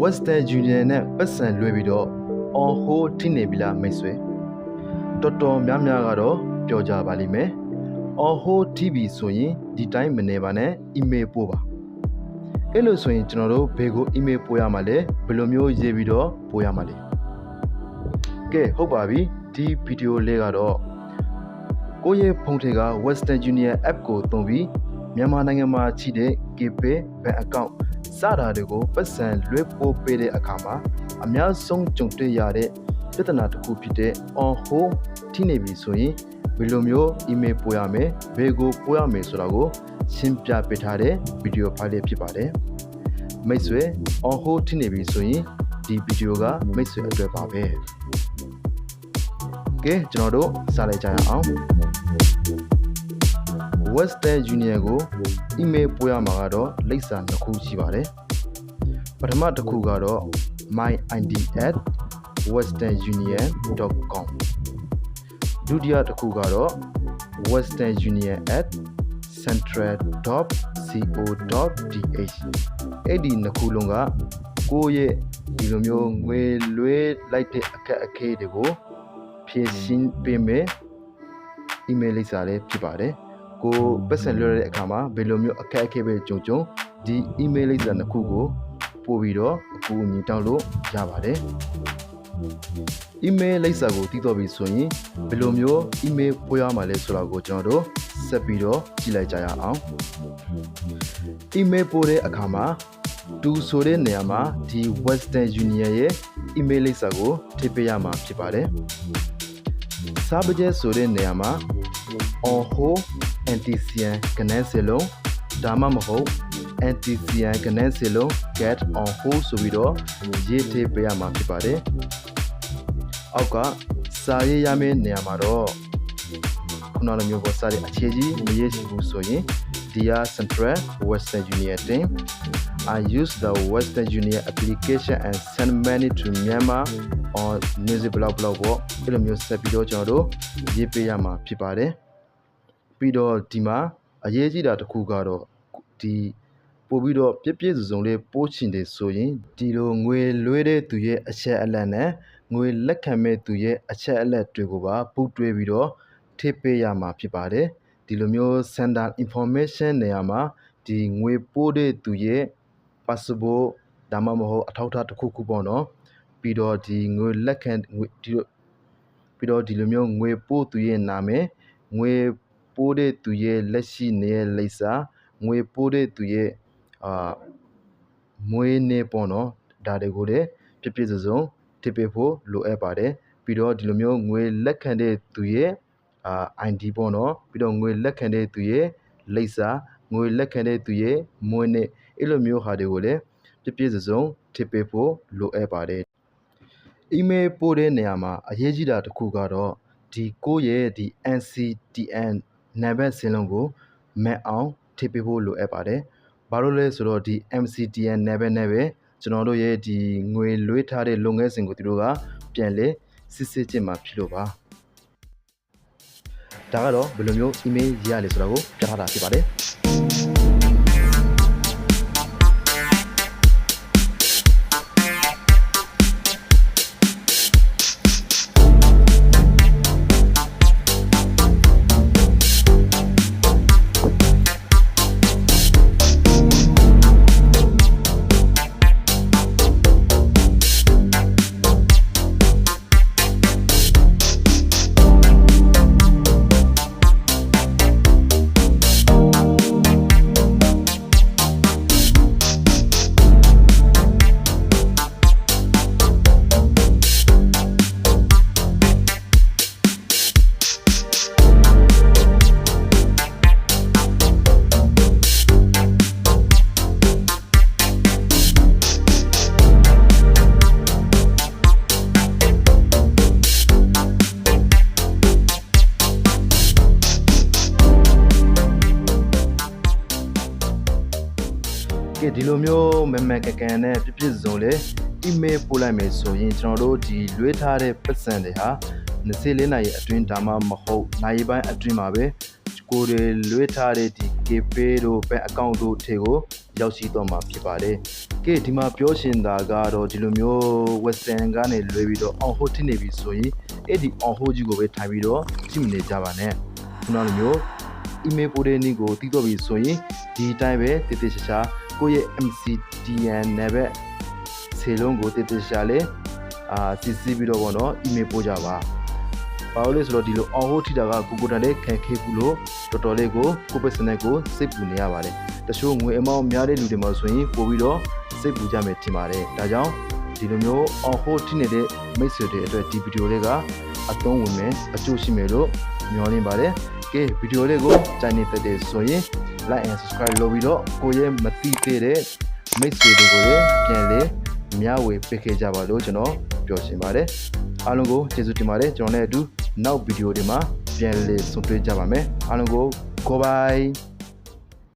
Western Union နဲ့ပတ်စံလွှဲပြီးတော့ on hold ထိနေပြီလားမိတ်ဆွေတော်တော်များများကတော့ပြောကြပါလိမ့်မယ် on hold ထိပြီဆိုရင်ဒီတိုင်းမနေပါနဲ့ email ပို့ပါအဲ့လိုဆိုရင်ကျွန်တော်တို့ဘယ်ကို email ပို့ရမှာလဲဘယ်လိုမျိုးရေးပြီးတော့ပို့ရမှာလဲကဲဟုတ်ပါပြီဒီဗီဒီယိုလေးကတော့ ကိုယ့်ရဲ့ဖုန်းထဲက Western Union app ကိုသုံးပြီးမြန်မာနိုင်ငံမှာရှိတဲ့ KPay bank account စတာတွေကိုပတ်စံလွှဲပို့ပေးတဲ့အခါမှာအများဆုံးကြုံတွေ့ရတဲ့ပြဿနာတစ်ခုဖြစ်တဲ့ on hold ထိနေပြီဆိုရင်ဘယ်လိုမျိုး email ပို့ရမယ်ဘယ်ကိုပို့ရမယ်ဆိုတာကိုရှင်းပြပေးထားတဲ့ဗီဒီယိုဖိုင်လေးဖြစ်ပါတယ်မိတ်ဆွေ on hold ထိနေပြီဆိုရင်ဒီဗီဒီယိုကမိတ်ဆွေအတွက်ပါပဲကဲကျွန်တော်တို့စလိုက်ကြရအောင် Western Union ကို email ပို့ရမှာကတော့လိပ်စာနှစ်ခုရှိပါတယ်ပထမတစ်ခုကတော့ myid@westernunion.com ဒုတိယတစ်ခုကတော့ westernunion@central.co.th အဲ့ဒီနှစ်ခုလုံးကကိုယ့်ရဲ့ဒီလိုမျိုးငွေလွှဲလိုက်တဲ့အခက်အခဲတွေကိုဖြည့်ရှင်းပေးမယ် email လိပ်စာလေးဖြစ်ပါတယ် ကိုပတ်စံလွှဲရတဲ့အခါမှာဘယ်လိုမျိုးအခက်အခဲပဲကြုံကြုံဒီ email လိပ်စာနှစ်ခုကိုပို့ပြီးတော့အကူအညီတောင်းလို့ရပါတယ် email လိပ်စာကိုတည်တော့ပြီဆိုရင်ဘယ်လိုမျိုး email ပို့ရမှာလဲဆိုတာကိုကျွန်တော်တို့ဆက်ပြီးတော့ကြည့်လိုက်ကြရအောင် email ပို့တဲ့အခါမှာတူဆိုတဲ့နေရာမှာဒီ Western Union ရဲ့ email လိပ်စာကိုထည့်ပေးရမှာဖြစ်ပါတယ်စားပကြဲဆိုတဲ့နေရာမှာ on hold antician ကနန်းစလုံးဒါမှမဟုတ် antician ကနန်းစလုံး get on hold ဆိုပြီးတော့ရေးထည့်ပေးရမှာဖြစ်ပါတယ်အောက်ကစာရေးရမယ့်နေရာမှာတော့ခုနလိုမျိုးပေါ်စာရေးအခြေကြီးမရေးရှိဘူးဆိုရင်ဒီက Central Western Union team I use the Western Union application and send money to Myanmar on music blog blog ပေါ့အဲ့လိုမျိုးဆက်ပြီးတော့ကျွန်တော်တို့ရေးပေးရမှာဖြစ်ပါတယ် ပြီးတော့ဒီမှာအရေးကြီးတာတစ်ခုကတော့ဒီပို့ပြီးတော့ပြည့်ပြည့်စုံစုံလေးပို့ချင်တယ်ဆိုရင်ဒီလိုငွေလွှဲတဲ့သူရဲ့အချက်အလက်နဲ့ငွေလက်ခံမဲ့သူရဲ့အချက်အလက်တွေကိုပါပုတ်တွဲပြီးတော့ထည့်ပေးရမှာဖြစ်ပါတယ်ဒီလိုမျိုး sender information နေရာမှာဒီငွေပို့တဲ့သူရဲ့ passport ဒါမှမဟုတ်အထောက်အထားတစ်ခုခုပေါ့နော်ပြီးတော့ဒီငွေလက်ခံငွေဒီလိုပြီးတော့ဒီလိုမျိုးငွေပို့သူရဲ့နာမည်ငွေ ပို့တဲ့သူရဲ့လက်ရှိနေတဲ့လိပ်စာငွေပို့တဲ့သူရဲ့အာမွေးနေ့ပေါ့နော်ဒါတွေကိုလည်းပြည့်ပြည့်စုံစုံထည့်ပေးဖို့လိုအပ်ပါတယ်ပြီးတော့ဒီလိုမျိုးငွေလက်ခံတဲ့သူရဲ့အာ ID ပေါ့နော်ပြီးတော့ငွေလက်ခံတဲ့သူရဲ့လိပ်စာငွေလက်ခံတဲ့သူရဲ့မွေးနေ့အဲ့လိုမျိုးဟာတွေကိုလည်းပြည့်ပြည့်စုံစုံထည့်ပေးဖို့လိုအပ်ပါတယ် email ပို့တဲ့နေရာမှာအရေးကြီးတာတစ်ခုကတော့ဒီကိုယ့်ရဲ့ဒီ NCTN နံပါတ်စင်းလုံးကိုမက်အောင်ထည့်ပေးဖို့လိုအပ်ပါတယ်။ဘာလို့လဲဆိုတော့ဒီ MCTN နံပါတ်နဲ့ပဲကျွန်တော်တို့ရဲ့ဒီငွေလွှဲထားတဲ့လုပ်ငန်းစဉ်ကိုသူတို့ကပြန်လဲစစ်စစ်ချင်းမှာဖြစ်လို့ပါ။ဒါကတော့ဘယ်လိုမျိုး email ရေးရလဲဆိုတာကိုပြထားတာဖြစ်ပါတယ်။ ကဲဒီလိုမျိုးမမကကန်နဲ့ပြပြစုံလေ email ပို့လိုက်မယ်ဆိုရင်ကျွန်တော်တို့ဒီလွှဲထားတဲ့ပတ်စံတွေဟာ24နာရီအတွင်းဒါမှမဟုတ်နိုင်ပိုင်းအတွင်းမှာပဲကိုယ်တွေလွှဲထားတဲ့ဒီ KPay တို့ဘက်အကောင့်တို့ထဲကိုရောက်ရှိတော့မှာဖြစ်ပါတယ်။ကဲဒီမှာပြောရှင်တာကတော့ဒီလိုမျိုး Western ကနေလွှဲပြီးတော့ on hold ထနေပြီဆိုရင်အဲ့ဒီ on hold ကြီးကိုပဲထိုင်ပြီးတော့ကြည့်မနေကြပါနဲ့။ခုနလိုမျိုး email ပို့တဲ့နေ့ကိုတည်တော့ပြီဆိုရင်ဒီအတိုင်းပဲတည်တည်ချာချာကိုယ့်ရဲ့ MCTN နဲ့ပဲဆေလုံးကိုတည်တည်ချာချာလေးအာစစ်စစ်ပြီးတော့ဗောနော် email ပို့ကြပါ။ဘာလို့လဲဆိုတော့ဒီလို on hold ထိတာကကိုကိုတာလေးခံခဲဘူးလို့တော်တော်လေးကိုကိုယ့် business ကိုစိတ်ပူနေရပါတယ်။တချို့ငွေအမောင်းများတဲ့လူတွေမှာဆိုရင်ပို့ပြီးတော့စိတ်ပူကြမယ်ထင်ပါတယ်။ဒါကြောင့်ဒီလိုမျိုး on hold ထိနေတဲ့မိတ်ဆွေတွေအတွက်ဒီဗီဒီယိုလေးကအသုံးဝင်မယ်အကျိုးရှိမယ်လို့မျှော်လင့်ပါတယ်။ ကဲဗီဒီယိုလေးကိုကြိုင်နေတဲ့တဲ့ဆိုရင် like and subscribe လုပ်ပြီးတော့ကိုယ့်ရဲ့မတိသေးတဲ့မိတ်ဆွေတွေကိုလည်းပြန်လေမျှဝေပေးခဲ့ကြပါလို့ကျွန်တော်ပြောချင်ပါတယ်အားလုံးကိုကျေးဇူးတင်ပါတယ်ကျွန်တော်လည်းအတူနောက်ဗီဒီယိုတွေမှာပြန်လေဆုံတွေ့ကြပါမယ်အားလုံးကို goodbye